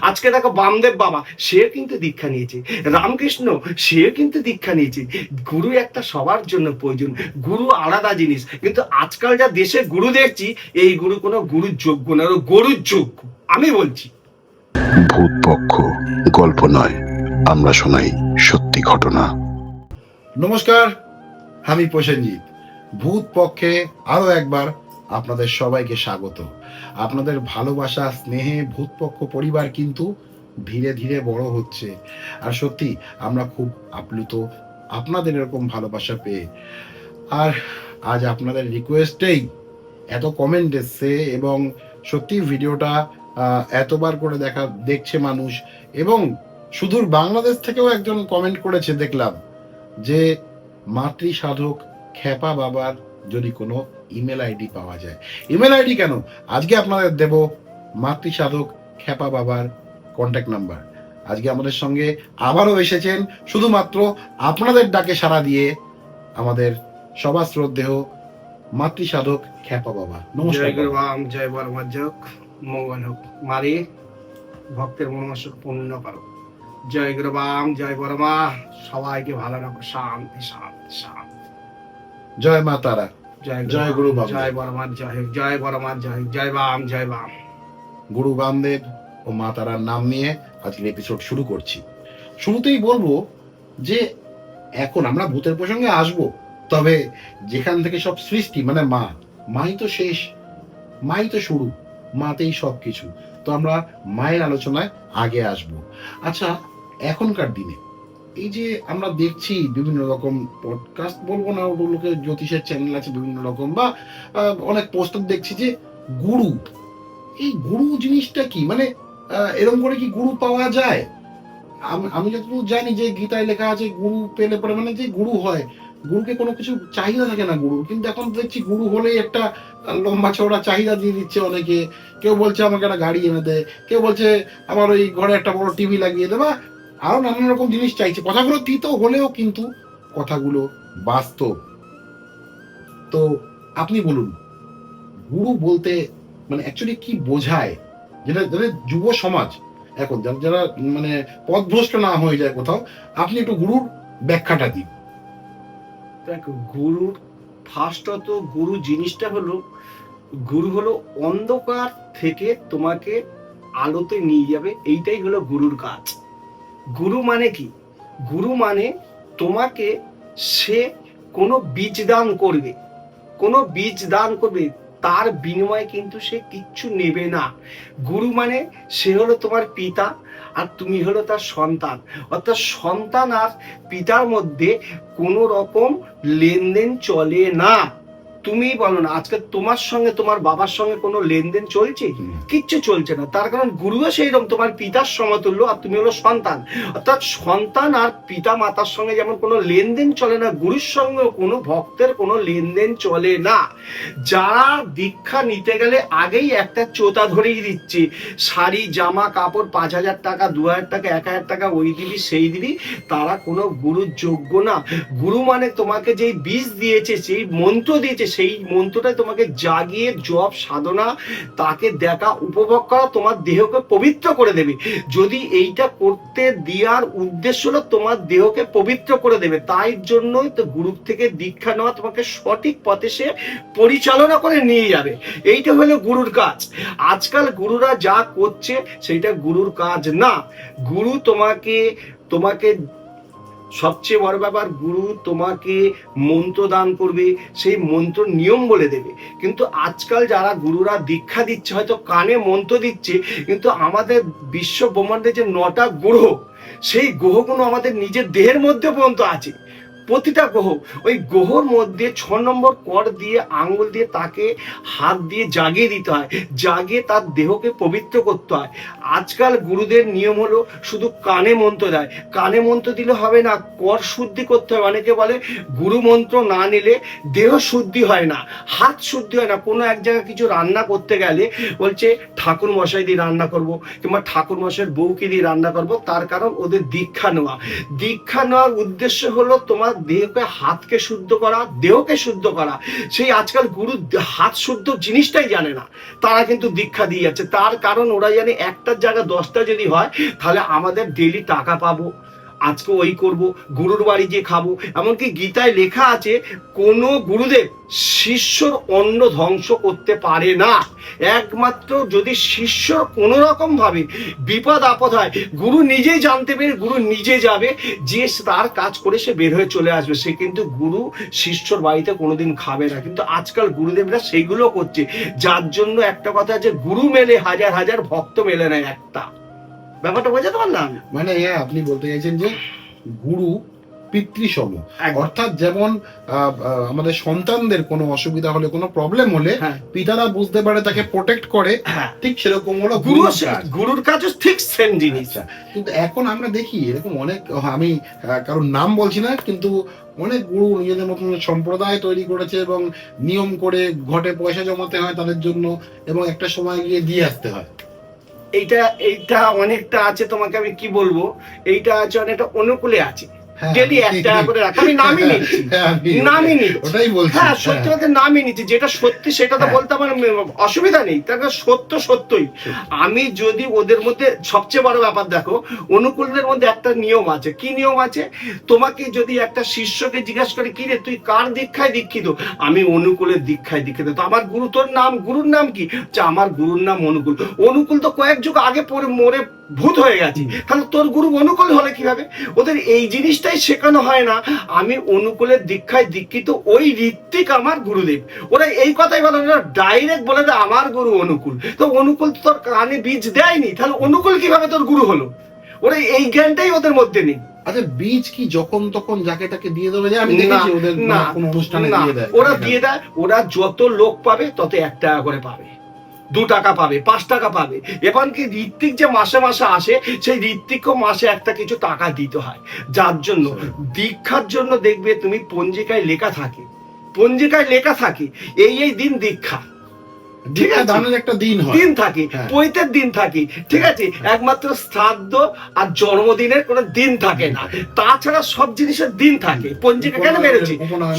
আজকে দেখো বামদেব বাবা সে কিন্তু দীক্ষা নিয়েছে। রামকৃষ্ণ সে কিন্তু দীক্ষা নিয়েছে। গুরু একটা সবার জন্য প্রয়োজন গুরু আলাদা জিনিস। কিন্তু আজকাল যা দেশে গুরু দেখছি এই গুরু কোনো গুরুর যোগ্য না গরুর যোগ্য আমি বলছি। ভূত পক্ষ গল্প নয় আমরা শোনাই সত্যি ঘটনা। নমস্কার আমি প্রসেনজিৎ। ভূত পক্ষে আরও একবার আপনাদের সবাইকে স্বাগত। আপনাদের ভালোবাসা, স্নেহে ভূত পক্ষ পরিবার কিন্তু ধীরে ধীরে বড় হচ্ছে। আর সত্যি, আমরা খুব আপ্লুত আপনাদের এরকম ভালোবাসা পেয়ে। আর আজ আপনাদের রিকোয়েস্টেই এত কমেন্ট এসছে এবং সত্যি ভিডিওটা এতবার করে দেখা, দেখছে মানুষ এবং সুদূর বাংলাদেশ থেকেও একজন কমেন্ট করেছে দেখলাম যে মাতৃ সাধক খ্যাপা বাবার যদি কোনো ইমেল আইডি পাওয়া যায়। ইমেল আইডি কেন? আজকে আপনাদের দেব মাতৃ সাধক খ্যাপা বাবার কন্ট্যাক্ট নাম্বার আজকে আমাদের সঙ্গে আবারও এসেছেন শুধুমাত্র আপনাদের ডাকে সাড়া দিয়ে আমাদের সবার শ্রদ্ধেহ মাতৃ সাধক খ্যাপা বাবা। নমস্কার জয় গুরু জয় মঙ্গল হোক। মারে ভক্তের মনোবাসক পূর্ণ করো। জয় গুরু জয় বর্মা সবাইকে ভালো রাখো। শান্তি শান্তি শান্তি। জয় মা তারা। জয় জয় গুরু। জয় বর্মার জয় হোক জয় বর্মার জয় হোক জয় বাম জয় বাম। গুরু বামদেব ও মা তারার নাম নিয়ে আজকের এপিসোড শুরু করছি। শুরুতেই বলব যে এখন আমরা ভূতের প্রসঙ্গে আসব তবে যেখান থেকে সব সৃষ্টি মানে মা মাই তো শেষ মাই তো শুরু মাতেই সব কিছু তো আমরা মায়ের আলোচনায় আগে আসব। আচ্ছা এখনকার দিনে এই যে আমরা দেখছি বিভিন্ন রকম পডকাস্ট বলব না ওগুলোকে জ্যোতিষের চ্যানেল আছে বিভিন্ন রকম বা অনেক পোস্টার দেখছি যে গুরু, এই গুরু জিনিসটা কি? মানে এরকম করে কি গুরু পাওয়া যায়? আম- যতটুকু জানি যে গীতায় লেখা আছে গুরু পেলে পরে মানে যে গুরু হয়, গুরুকে কোনো কিছু চাহিদা থাকে না গুরু কিন্তু এখন দেখছি গুরু হলেই একটা লম্বা চওড়া চাহিদা দিয়ে দিচ্ছে অনেকে। কেউ বলছে আমাকে একটা গাড়ি এনে দে, কেউ বলছে আমার ওই ঘরে একটা বড় টিভি লাগিয়ে দে বা আরও নানান রকম জিনিস চাইছে। কথাগুলো তিতো হলেও কিন্তু কথাগুলো বাস্তব। তো আপনি বলুন, গুরু বলতে মানে অ্যাকচুয়ালি কি বোঝায়? যেটা যেটা যুব সমাজ, এখন যারা মানে পথভ্রষ্ট না হয়ে যায় কোথাও, আপনি একটু গুরুর ব্যাখ্যাটা দিন। দেখো, গুরুর ফার্স্টত গুরু জিনিসটা হলো, গুরু হলো অন্ধকার থেকে তোমাকে আলোতে নিয়ে যাবে, এইটাই হলো গুরুর কাজ। গুরু মানে কি? গুরু মানে তোমাকে সে কোনো বীজ দান করবে। কোনো বীজ দান করবে, তার বিনিময়ে কিন্তু সে কিচ্ছু নেবে না। গুরু মানে সে হলো তোমার পিতা আর তুমি হলো তার সন্তান। অর্থাৎ সন্তান আর পিতার মধ্যে কোনো রকম লেনদেন চলে না। তুমি বলো না আজকে তোমার সঙ্গে তোমার বাবার সঙ্গে কোনো লেনদেন চলছে? কিচ্ছু চলছে না। তার কারণ গুরুও সেই রকম তোমার পিতার সমতুল্য আর তুমি হলো সন্তান। অর্থাৎ সন্তান আর পিতা মাতার সঙ্গে যেমন কোনো লেনদেন চলে না গুরুর সঙ্গে কোনো ভক্তের কোনো লেনদেন চলে না। যারা দীক্ষা নিতে গেলে আগেই একটা চোতা ধরেই দিচ্ছে। শাড়ি জামা কাপড় পাঁচ হাজার টাকা দু হাজার টাকা এক হাজার টাকা ওই দিবি সেই দিবি তারা কোনো গুরুর যোগ্য না। গুরু মানে তোমাকে যেই বীজ দিয়েছে সেই মন্ত্র দিয়েছে সেই মন্ত্রটাই তোমাকে জাগিয়ে, জপ, সাধনা, তাকে দেখা, উপভোগ করা, তোমার দেহকে পবিত্র করে দেবে। যদি এইটা করতে দেওয়ার উদ্দেশ্য হলো তোমার দেহকে পবিত্র করে দেবে, তাই জন্যই তো গুরুর থেকে দীক্ষা নেওয়া তোমাকে সঠিক পথে সে পরিচালনা করে নিয়ে যাবে। এইটা হলো গুরুর কাজ। আজকাল গুরুরা যা করছে, সেইটা গুরুর কাজ না। গুরু তোমাকে তোমাকে সবচেয়ে বড় ব্যাপার, গুরু তোমাকে মন্ত্র দান করবে, সেই মন্ত্র নিয়ম বলে দেবে। কিন্তু আজকাল যারা গুরুরা দীক্ষা দিচ্ছে, হয়তো কানে মন্ত্র দিচ্ছে, কিন্তু আমাদের বিশ্ব ব্রহ্মাণ্ডে যে নটা গ্রহ, সেই গ্রহগুলো আমাদের নিজের দেহের মধ্যে পর্যন্ত আছে। প্রতিটা গ্রহ। ওই গ্রহর মধ্যে ছ নম্বর কর দিয়ে, আঙুল দিয়ে তাকে হাত দিয়ে জাগিয়ে দিতে হয়। জাগিয়ে তার দেহকে পবিত্র করতে হয়। আজকাল গুরুদের নিয়ম হলো শুধু কানে মন্ত্র দেয়। কানে মন্ত্র দিলে হবে না, কর শুদ্ধি করতে হয়। অনেকে বলে, গুরু মন্ত্র না নিলে দেহ শুদ্ধি হয় না, হাত শুদ্ধি হয় না। কোনো এক জায়গায় কিছু রান্না করতে গেলে বলছে, ঠাকুর মশাই দিয়ে রান্না করব কিংবা ঠাকুর মশাইয়ের বউকে দিয়ে রান্না করব তার কারণ ওদের দীক্ষা নেওয়া। দীক্ষা নেওয়ার উদ্দেশ্য হলো তোমার দেহকে, হাতকে শুদ্ধ করা, দেহকে শুদ্ধ করা। সেই আজকাল গুরু হাত শুদ্ধ জিনিসটাই জানে না। তারা কিন্তু দীক্ষা দিয়ে যাচ্ছে। তার কারণ ওরা জানে একটার জায়গায় দশটা যদি হয়, তাহলে আমাদের ডেলি টাকা পাবো। আজকে ওই করব, গুরুর বাড়ি গিয়ে খাব। এমনকি গীতায় লেখা আছে, কোনো গুরুদেব শিষ্যর অন্ন ধ্বংস করতে পারে না। একমাত্র যদি শিষ্য কোনো রকম ভাবে বিপদ আপদ হয়, গুরু নিজেই জানতে পেরে গুরু নিজে যাবে, যে তার কাজ করে সে বের হয়ে চলে আসবে। সে কিন্তু গুরু শিষ্যর বাড়িতে কোনোদিন খাবে না। কিন্তু আজকাল গুরুদেবরা সেইগুলো করছে, যার জন্য একটা কথা যে গুরু মেলে হাজার হাজার ভক্ত মেলে না একটা। ব্যাপারটা বোঝাতে পারলাম? মানে হ্যাঁ আপনি বলতে চাইছেন যে গুরু পিতৃসম। অর্থাৎ যেমন আমাদের সন্তানদের কোনো অসুবিধা হলে কোনো প্রবলেম হলে হ্যাঁ। পিতারা বুঝতে পারে তাকে প্রোটেক্ট করে হ্যাঁ। ঠিক সেরকম হলো গুরু গুরুর কাজও ঠিক সেম জিনিস। আচ্ছা কিন্তু এখন আমরা দেখি এরকম অনেক আমি কারোর নাম বলছি না কিন্তু অনেক গুরু নিজেদের মতন সম্প্রদায় তৈরি করেছে এবং নিয়ম করে ঘটে পয়সা জমাতে হয় তাদের জন্য এবং একটা সময় গিয়ে দিয়ে আসতে হয়। এইটা এইটা অনেকটা আছে তোমাকে আমি কি বলব? এইটা আছে অনেকটা অনুকূলে আছে। ডেলি এক টাকা করে রাখ আমি নামই নিচ্ছি হ্যাঁ, নামই নিচ্ছি। ওটাই বলছি হ্যাঁ সত্যি কথা নামই নিচ্ছি যেটা সত্যি সেটা তো হ্যাঁ। বলতে আমার অসুবিধা নেই তার সত্য সত্যই। আমি যদি ওদের মধ্যে সবচেয়ে বড় ব্যাপার দেখো অনুকূলদের মধ্যে একটা নিয়ম আছে। কি নিয়ম আছে? তোমাকে যদি একটা শিষ্যকে জিজ্ঞাসা করে কি রে তুই কার দীক্ষায় দীক্ষিত? আমি অনুকূলের দীক্ষায় দীক্ষিত। তো আমার গুরু তোর নাম গুরুর নাম কি? আমার গুরুর নাম অনুকূল। অনুকূল তো কয়েক যুগ আগে পরে মরে ভূত হয়ে গেছে। তাহলে তোর গুরু অনুকূল হলে কীভাবে? ওদের এই জিনিসটাই শেখানো হয় না। আমি অনুকূলের দীক্ষায় দীক্ষিত ওই ঋত্বিক আমার গুরুদেব। ওরা এই কথাই বলে না ডাইরেক্ট বলে দেয় আমার গুরু অনুকূল। তো অনুকূল তো তোর কানে বীজ দেয়নি। তাহলে অনুকূল কীভাবে তোর গুরু হলো? ওরা এই জ্ঞানটাই ওদের মধ্যে নেই। আচ্ছা বীজ কি যখন তখন যাকে তাকে দিয়ে দেবে যে আমি দেখেছি ওদের কোন অনুষ্ঠানে দিয়ে দেয়। ওরা দিয়ে দেয় ওরা যত লোক পাবে তত এক টাকা করে পাবে। দু টাকা পাবে, পাঁচ টাকা পাবে। এখন কি ঋত্বিক যে মাসে মাসে আসে, সেই ঋত্বিকও মাসে একটা কিছু টাকা দিতে হয়। যার জন্য দীক্ষার জন্য দেখবে তুমি পঞ্জিকায় লেখা থাকে। পঞ্জিকায় লেখা থাকে, এই এই দিন দীক্ষা। ঠিক আছে। দানের একটা দিন হয়। দিন থাকে হ্যাঁ। পৈতের দিন থাকে ঠিক আছে? একমাত্র শ্রাদ্ধ আর জন্মদিনের কোনো দিন থাকে না। তাছাড়া সব জিনিসের দিন থাকে। পঞ্জিকা কেন বেরোচ্ছে?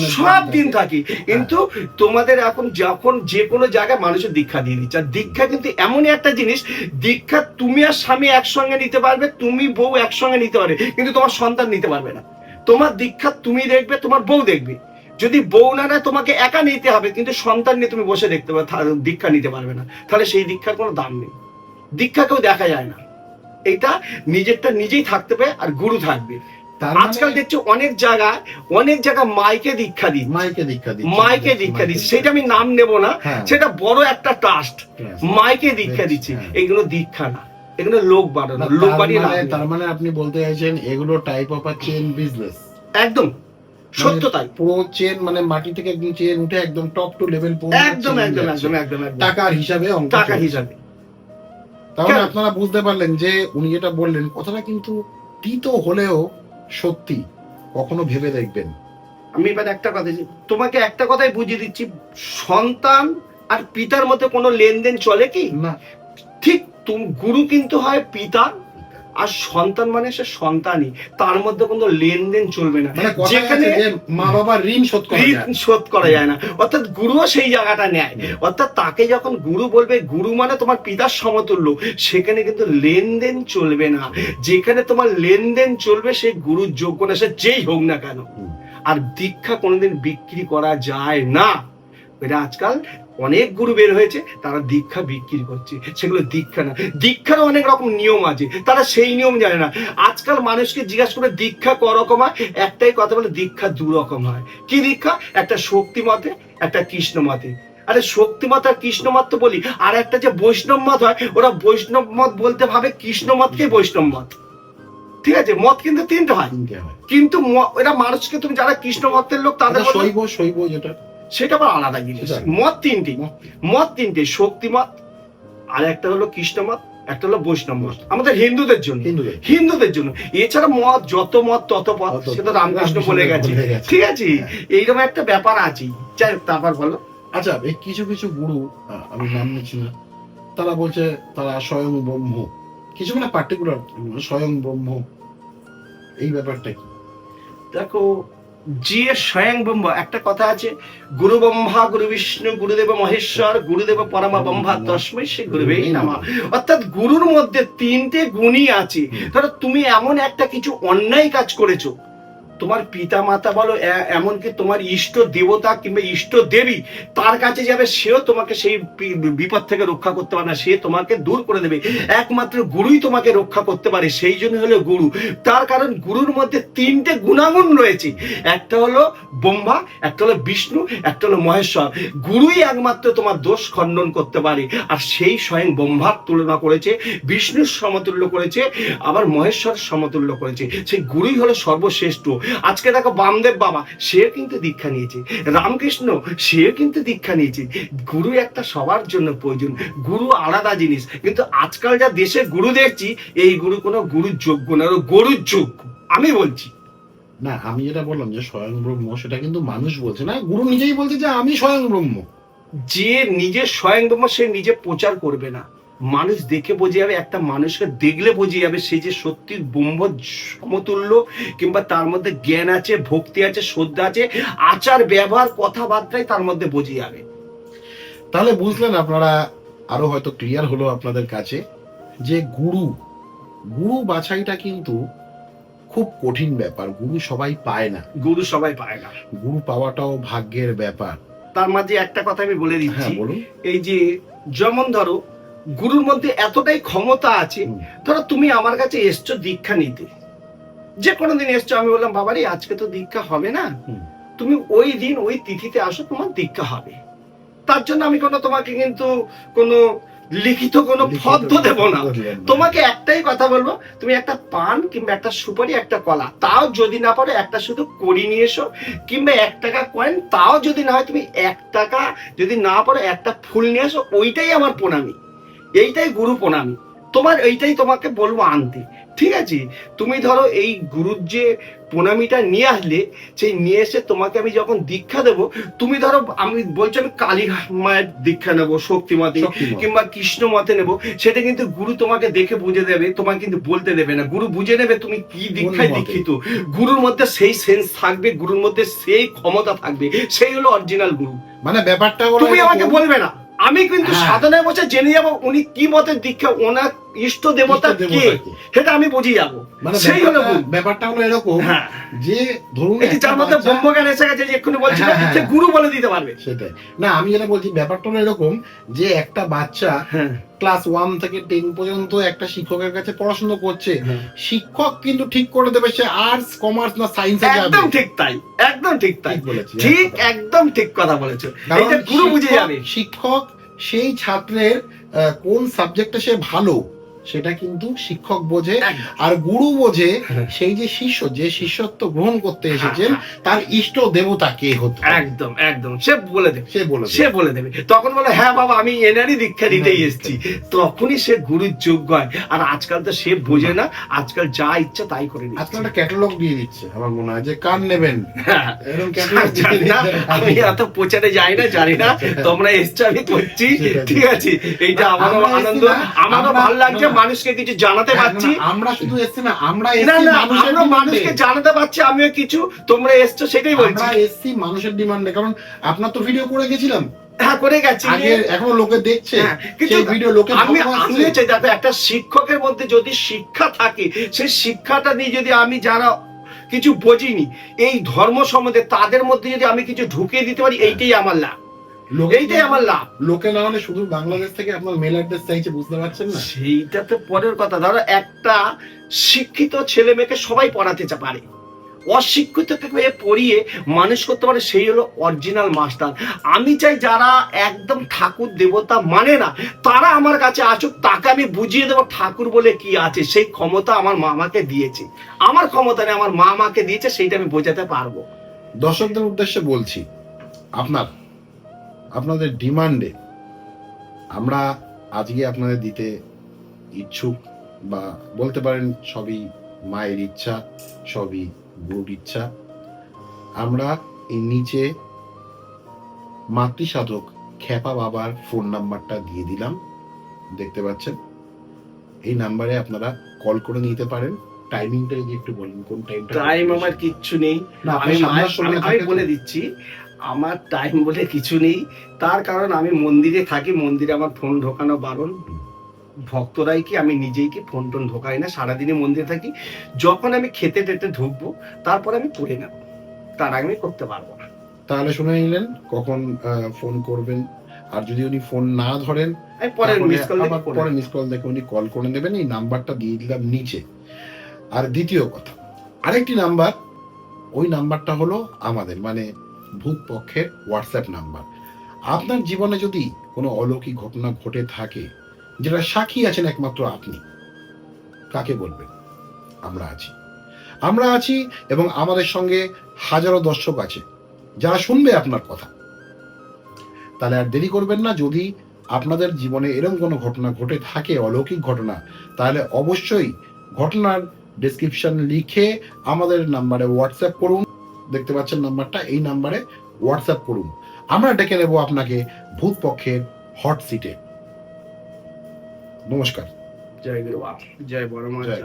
সব দিন থাকে। কিন্তু তোমাদের এখন যখন যে কোনো জায়গায় মানুষের দীক্ষা দিয়ে দিচ্ছে। আর দীক্ষা কিন্তু এমনই একটা জিনিস দীক্ষা তুমি আর স্বামী একসঙ্গে নিতে পারবে তুমি বউ একসঙ্গে নিতে পারবে কিন্তু তোমার সন্তান নিতে পারবে না। তোমার দীক্ষা তুমি দেখবে তোমার বউ দেখবে। যদি বউ না নেয় তোমাকে একা নিতে হবে কিন্তু সন্তান নিয়ে তুমি বসে দেখতে পারবে থা- দীক্ষা নিতে পারবে না। তাহলে সেই দীক্ষার কোনো দাম নেই। দীক্ষা কেউ দেখা যায় না। এটা নিজেরটা নিজেই থাকতে পারে আর গুরু থাকবে। আজকাল মানে দেখছি অনেক জায়গায় অনেক জায়গায় মাইকে দীক্ষা দিই মাইকে দীক্ষা দিচ্ছে। মাইকে দীক্ষা দিচ্ছে। সেটা আমি নাম নেব না। হ্যাঁ। সেটা বড় একটা ট্রাস্ট মাইকে দীক্ষা দিচ্ছে। হ্যাঁ। এইগুলো দীক্ষা না। এগুলো লোক বাড়ানো। লোক বাড়িয়ে মানে তার মানে আপনি বলতে চাইছেন এগুলো type of a chain business একদম। সত্য তাই। পুরো চেন মানে মাটি থেকে একদম চেন উঠে একদম টপ টু লেভেল একদম একদম একদম একদম টাকার হিসাবে অঙ্ক টাকা হিসাবে। তাহলে আপনারা বুঝতে পারলেন যে উনি যেটা বললেন কথাটা কিন্তু তিতো হলেও সত্যি কখনো ভেবে দেখবেন। আমি এবার একটা কথা তোমাকে একটা কথাই বুঝিয়ে দিচ্ছি সন্তান আর পিতার মধ্যে কোনো লেনদেন চলে কি? না। ঠিক তুমি গুরু কিন্তু হয় পিতা আর সন্তান মানে সে সন্তানই। তার মধ্যে কোনো লেনদেন চলবে না। মানে যেখানে মা বাবার ঋণ শোধ করা ঋণ শোধ করা যায় না। অর্থাৎ গুরুও সেই জায়গাটা নেয়। অর্থাৎ তাকে যখন গুরু বলবে গুরু মানে তোমার পিতার সমতুল্য। সেখানে কিন্তু লেনদেন চলবে না। যেখানে তোমার লেনদেন চলবে সে গুরুর যোগ্য না সে যেই হোক না কেন। আর দীক্ষা কোনোদিন বিক্রি করা যায় না। এটা আজকাল অনেক গুরু বের হয়েছে তারা দীক্ষা বিক্রি করছে। সেগুলো দীক্ষা না। দীক্ষারও অনেক রকম নিয়ম আছে তারা সেই নিয়ম জানে না। আজকাল মানুষকে জিজ্ঞাসা করে দীক্ষা ক রকম হয়? একটাই কথা বলে দীক্ষা দু রকম হয়। কি দীক্ষা? একটা শক্তি মতে একটা কৃষ্ণ মতে। আরে শক্তিমত আর কৃষ্ণ মত তো বলি আর একটা যে বৈষ্ণব মত হয় ওরা বৈষ্ণব মত বলতে ভাবে কৃষ্ণ মতকে বৈষ্ণব মত। ঠিক আছে? মত কিন্তু তিনটা হয়। কিন্তু এরা মানুষকে তুমি যারা কৃষ্ণ মতের লোক তাদের আচ্ছা, শৈব শৈব যেটা। সেটা আবার আলাদা জিনিস। মত তিনটি। মত। তিনটি তিনটে শক্তি মত আর একটা হলো কৃষ্ণ মত একটা হলো বৈষ্ণব। মত আমাদের হিন্দুদের জন্য। হিন্দুদের। জন্য। এছাড়া মত যত মত তত পথ সেটা রামকৃষ্ণ বলে গেছে। ঠিক আছে। এইরকম একটা ব্যাপার আছে। যাই তারপর বলো। আচ্ছা এই কিছু কিছু গুরু আমি নাম নিচ্ছি না তারা বলছে তারা স্বয়ং ব্রহ্ম। কিছু মানে পার্টিকুলার স্বয়ং ব্রহ্ম। এই ব্যাপারটা কি? দেখো যে স্বয়ং ব্রহ্ম। একটা কথা আছে, গুরু ব্রহ্মা, গুরু বিষ্ণু গুরুদেব মহেশ্বর গুরুদেব পরমা ব্রহ্মা দশমী সে গুরুবেই নামা। অর্থাৎ গুরুর মধ্যে তিনটে গুণই আছে। ধরো তুমি এমন একটা কিছু অন্যায় কাজ করেছ তোমার পিতা মাতা বলো এমনকি তোমার ইষ্ট দেবতা কিংবা ইষ্ট দেবী, তার কাছে যাবে, সেও তোমাকে সেই বিপদ থেকে রক্ষা করতে পারে না, সে তোমাকে দূর করে দেবে। একমাত্র গুরুই তোমাকে রক্ষা করতে পারে, সেই জন্য হলো গুরু। তার কারণ গুরুর মধ্যে তিনটে গুণাগুণ রয়েছে। একটা হলো ব্রহ্মা, একটা হলো বিষ্ণু, একটা হলো মহেশ্বর। গুরুই একমাত্র তোমার দোষ খণ্ডন করতে পারে, আর সেই স্বয়ং ব্রহ্মার তুলনা করেছে, বিষ্ণুর সমতুল্য করেছে, আবার মহেশ্বর সমতুল্য করেছে। সেই গুরুই হলো সর্বশ্রেষ্ঠ। আজকে দেখো বামদেব বাবা সে কিন্তু দীক্ষা নিয়েছে। রামকৃষ্ণ সে কিন্তু দীক্ষা নিয়েছে। গুরু একটা সবার জন্য প্রয়োজন। গুরু আলাদা জিনিস। কিন্তু আজকাল যা দেশে গুরু দেখছি এই গুরু কোনো গুরুর যোগ্য না গরুর যোগ্য আমি বলছি। না আমি যেটা বললাম যে স্বয়ং ব্রহ্ম সেটা কিন্তু মানুষ বলছে না গুরু নিজেই বলছে যে আমি স্বয়ং ব্রহ্ম। যে নিজে স্বয়ং ব্রহ্ম সে নিজে প্রচার করবে না। মানুষ দেখে বোঝে যাবে একটা মানুষকে দেখলে বোঝে যাবে সে যে সত্যি ব্রহ্ম সমতুল্য কিংবা তার মধ্যে জ্ঞান আছে ভক্তি আছে শ্রদ্ধা আছে আচার ব্যবহার কথাবার্তায় তার মধ্যে বোঝে যাবে। তাহলে বুঝলেন আপনারা আরও হয়তো ক্লিয়ার হলো আপনাদের কাছে যে গুরু গুরু বাছাইটা কিন্তু খুব কঠিন ব্যাপার গুরু সবাই পায় না। গুরু সবাই পায় না। গুরু পাওয়াটাও ভাগ্যের ব্যাপার। তার মাঝে একটা কথা আমি বলে দিচ্ছি। হ্যাঁ বলুন। এই যে যেমন ধরো গুরুর মধ্যে এতটাই ক্ষমতা আছে ধরো তুমি আমার কাছে এসছো দীক্ষা নিতে। যে কোনো দিন এসছো আমি বললাম বাবারে আজকে তো দীক্ষা হবে না। তুমি ওই দিন ওই তিথিতে আসো তোমার দীক্ষা হবে। তার জন্য আমি কোনো তোমাকে কিন্তু কোনো লিখিত কোনো ফদ্দ দেব না। তোমাকে একটাই কথা বলব তুমি একটা পান কিংবা একটা সুপারি একটা কলা তাও যদি না পারো একটা শুধু করি নিয়ে এসো কিংবা এক টাকা কয়েন তাও যদি না হয় তুমি এক টাকা যদি না পারো একটা ফুল নিয়ে এসো ওইটাই আমার প্রণামী। এইটাই গুরু প্রণামী। তোমার এইটাই তোমাকে বলব আনতে। ঠিক আছে? তুমি ধরো এই গুরুর যে প্রণামীটা নিয়ে আসলে সেই নিয়ে এসে তোমাকে আমি যখন দীক্ষা দেব তুমি ধরো আমি বলছি আমি কালী মায়ের দীক্ষা নেব শক্তিমাতে শক্তিময়। কিংবা কৃষ্ণ মতে নেব সেটা কিন্তু গুরু তোমাকে দেখে বুঝে দেবে তোমাকে কিন্তু বলতে দেবে না। গুরু বুঝে নেবে তুমি কি দীক্ষায় দীক্ষিত। গুরুর মধ্যে সেই সেন্স থাকবে গুরুর মধ্যে সেই ক্ষমতা থাকবে সেই হলো অরিজিনাল গুরু। মানে ব্যাপারটা তুমি আমাকে বলবে না। আমি কিন্তু হ্যাঁ। সাধনায় বসে জেনে যাব উনি কি মতের দীক্ষা ওনার ইষ্ট দেবতা কে? সেটা আমি বুঝে যাব। মানে সেই হলো ব্যাপারটা- হলো এরকম হ্যাঁ। যে ধরুন একটা যার মধ্যে ব্রহ্মজ্ঞান এসে গেছে যে এক্ষুনি বলছিল হ্যাঁ, হ্যাঁ। সে গুরু বলে দিতে পারবে। সেটাই। না আমি যেটা বলছি ব্যাপারটা হলো এরকম যে একটা বাচ্চা হ্যাঁ। ক্লাস ওয়ান থেকে টেন পর্যন্ত একটা শিক্ষকের কাছে পড়াশোনা করছে। শিক্ষক কিন্তু ঠিক করে দেবে সে আর্টস কমার্স না সায়েন্সে যাবে। একদম ঠিক তাই একদম ঠিক তাই। ঠিক বলেছি ঠিক একদম। ঠিক কথা বলেছ। এইটা গুরু বুঝে যাবে। শিক্ষক সেই ছাত্রের কোন সাবজেক্টে সে ভালো? সেটা কিন্তু শিক্ষক বোঝে আর গুরু বোঝে হ্যাঁ। সেই যে শিষ্য যে শিষ্যত্ব গ্রহণ করতে এসেছেন তার ইষ্ট দেবতা কে হতে। একদম একদম। সে বলে দেবে। সে বলে সে বলে দেবে। তখন বলে হ্যাঁ বাবা আমি এনারই দীক্ষা নিতেই এসেছি। তখনই সে গুরুর যোগ্য হয়। আর আজকাল তো সে বোঝে না। আজকাল যা ইচ্ছা তাই করে আজকাল একটা ক্যাটালগ দিয়ে দিচ্ছে আমার মনে হয় যে কার নেবেন? হ্যাঁ। এরকম না আমি এত প্রচারে যাই না জানি না। তোমরা এসছো আমি করছি। ঠিক আছে। এইটা আমারও আনন্দ। আমারও ভালো লাগছে না। মানুষকে কিছু জানাতে পারছি? আমরা শুধু এসছি না আমরা এসছি আমরা মানুষকে জানাতে পারছি আমিও কিছু তোমরা এসছো সেটাই বলছি। আমরা এসছি মানুষের ডিমান্ডে কারণ আপনার তো ভিডিও করে গেছিলাম। হ্যাঁ করে গেছি। এখনও লোকে দেখছে হ্যাঁ, কিন্তু ভিডিও লোকে আমি ভালোবাসছে। আমি হচ্ছে দেখো একটা শিক্ষকের মধ্যে যদি শিক্ষা থাকে সেই শিক্ষাটা নিয়ে যদি আমি যারা কিছু বুঝিনি এই ধর্ম সম্বন্ধে তাদের মধ্যে যদি আমি কিছু ঢুকিয়ে দিতে পারি এইটাই আমার লাভ। আমার লাভ। লোকে না হলে শুধু বাংলাদেশ থেকে আপনার মেল অ্যাড্রেস চাইছে বুঝতে পারছেন না? সেইটা তো পরের কথা ধরো একটা শিক্ষিত ছেলে মেয়েকে সবাই পড়াতে চা- পারে। অশিক্ষিতকে পড়িয়ে মানুষ করতে পারে সেই হলো অরিজিনাল মাস্টার আমি চাই যারা একদম ঠাকুর দেবতা মানে না তারা আমার কাছে আসুক তাকে আমি বুঝিয়ে দেবো ঠাকুর বলে কি আছে। সেই ক্ষমতা আমার মামাকে দিয়েছে। আমার ক্ষমতা নেই আমার মা আমাকে দিয়েছে সেইটা আমি বোঝাতে পারব। দর্শকদের উদ্দেশ্যে বলছি আপনার আপনাদের ডিমান্ডে আমরা আজকে আপনাদের দিতে ইচ্ছুক বা বলতে পারেন সবই মায়ের ইচ্ছা সবই গুরুর ইচ্ছা। আমরা এই নিচে মাতৃসাধক খ্যাপা বাবার ফোন নাম্বারটা দিয়ে দিলাম। দেখতে পাচ্ছেন? এই নাম্বারে আপনারা কল করে নিতে পারেন। টাইমিংটা যদি একটু বলেন কোন টাইমটা? টাইম আমার কিচ্ছু নেই। আমি বলে দিচ্ছি আমার টাইম বলে কিছু নেই। তার কারণ আমি মন্দিরে থাকি মন্দিরে আমার ফোন ঢোকানো বারণ। ভক্তরাই কি আমি নিজেই কি ফোন টোন ঢোকাই না? সারাদিনে মন্দিরে থাকি। যখন আমি খেতে টেতে ঢুকবো তারপর আমি করে নেব। তার আগে আমি করতে পারব না। তাহলে শুনে নিলেন কখন ফোন করবেন। আর যদি উনি ফোন না ধরেন পরে মিস কল পরে মিস কল দেখে উনি কল করে নেবেন। এই নাম্বারটা দিয়ে দিলাম নিচে। আর দ্বিতীয় কথা আরেকটি নাম্বার ওই নাম্বারটা হলো আমাদের। মানে ভূত পক্ষের হোয়াটসঅ্যাপ নাম্বার। আপনার জীবনে যদি কোনো অলৌকিক ঘটনা ঘটে থাকে, যেটা সাক্ষী আছেন একমাত্র আপনি, কাকে বলবেন? আমরা আছি। আমরা আছি এবং আমাদের সঙ্গে হাজারো দর্শক আছে, যারা শুনবে আপনার কথা। তাহলে আর দেরি করবেন না, যদি আপনাদের জীবনে এরকম কোনো ঘটনা ঘটে থাকে, অলৌকিক ঘটনা, তাহলে অবশ্যই ঘটনার ডেসক্রিপশন লিখে আমাদের নাম্বারে হোয়াটসঅ্যাপ করুন। দেখতে পাচ্ছেন নাম্বারটা এই নাম্বারে হোয়াটসঅ্যাপ করুন। আমরা ডেকে নেব আপনাকে ভূত পক্ষের হট সিটে নমস্কার। জয় গুরু জয় বড় জয়।